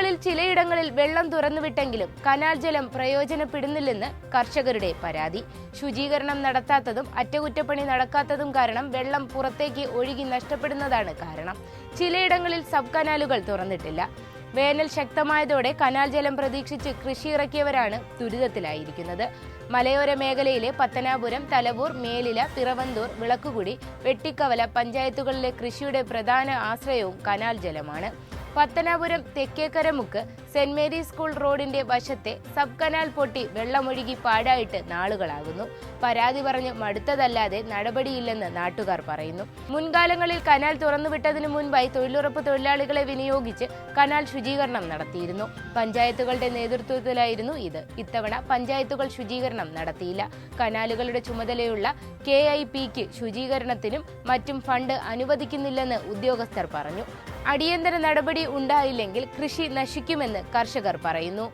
ചിലയിടങ്ങളിൽ വെള്ളം തുറന്നുവിട്ടെങ്കിലും കനാൽ ജലം പ്രയോജനപ്പെടുന്നില്ലെന്ന് കർഷകരുടെ പരാതി. ശുചീകരണം നടത്താത്തതും അറ്റകുറ്റപ്പണി നടക്കാത്തതും കാരണം വെള്ളം പുറത്തേക്ക് ഒഴുകി നഷ്ടപ്പെടുന്നതാണ് കാരണം. ചിലയിടങ്ങളിൽ സബ് കനാലുകൾ തുറന്നിട്ടില്ല. വേനൽ ശക്തമായതോടെ കനാൽ ജലം പ്രതീക്ഷിച്ച് കൃഷി ഇറക്കിയവരാണ് ദുരിതത്തിലായിരിക്കുന്നത്. മലയോര മേഖലയിലെ പത്തനാപുരം തലവൂർ മേലില പിറവന്തൂർ വിളക്കുകുടി വെട്ടിക്കവല പഞ്ചായത്തുകളിലെ കൃഷിയുടെ പ്രധാന ആശ്രയവും കനാൽ ജലമാണ്. Pathanapuram Thekkekkaramukku saint Mary's school റോഡിന്റെ വശത്തെ സബ് കനാൽ പൊട്ടി വെള്ളമൊഴുകി പാടായിട്ട് നാളുകളാകുന്നു. പരാതി പറഞ്ഞ് മടുത്തതല്ലാതെ നടപടിയില്ലെന്ന് നാട്ടുകാർ പറയുന്നു. മുൻകാലങ്ങളിൽ കനാൽ തുറന്നുവിട്ടതിനു മുൻപായി തൊഴിലുറപ്പ് തൊഴിലാളികളെ വിനിയോഗിച്ച് കനാൽ ശുചീകരണം നടത്തിയിരുന്നു. പഞ്ചായത്തുകളുടെ നേതൃത്വത്തിലായിരുന്നു ഇത്. ഇത്തവണ പഞ്ചായത്തുകൾ ശുചീകരണം നടത്തിയില്ല. കനാലുകളുടെ ചുമതലയുള്ള കെ ഐ പിക്ക് ശുചീകരണത്തിനും മറ്റും ഫണ്ട് അനുവദിക്കുന്നില്ലെന്ന് ഉദ്യോഗസ്ഥർ പറഞ്ഞു. അടിയന്തര നടപടി ഉണ്ടായില്ലെങ്കിൽ കൃഷി നശിക്കുമെന്ന് കർഷകർ പറയുന്നു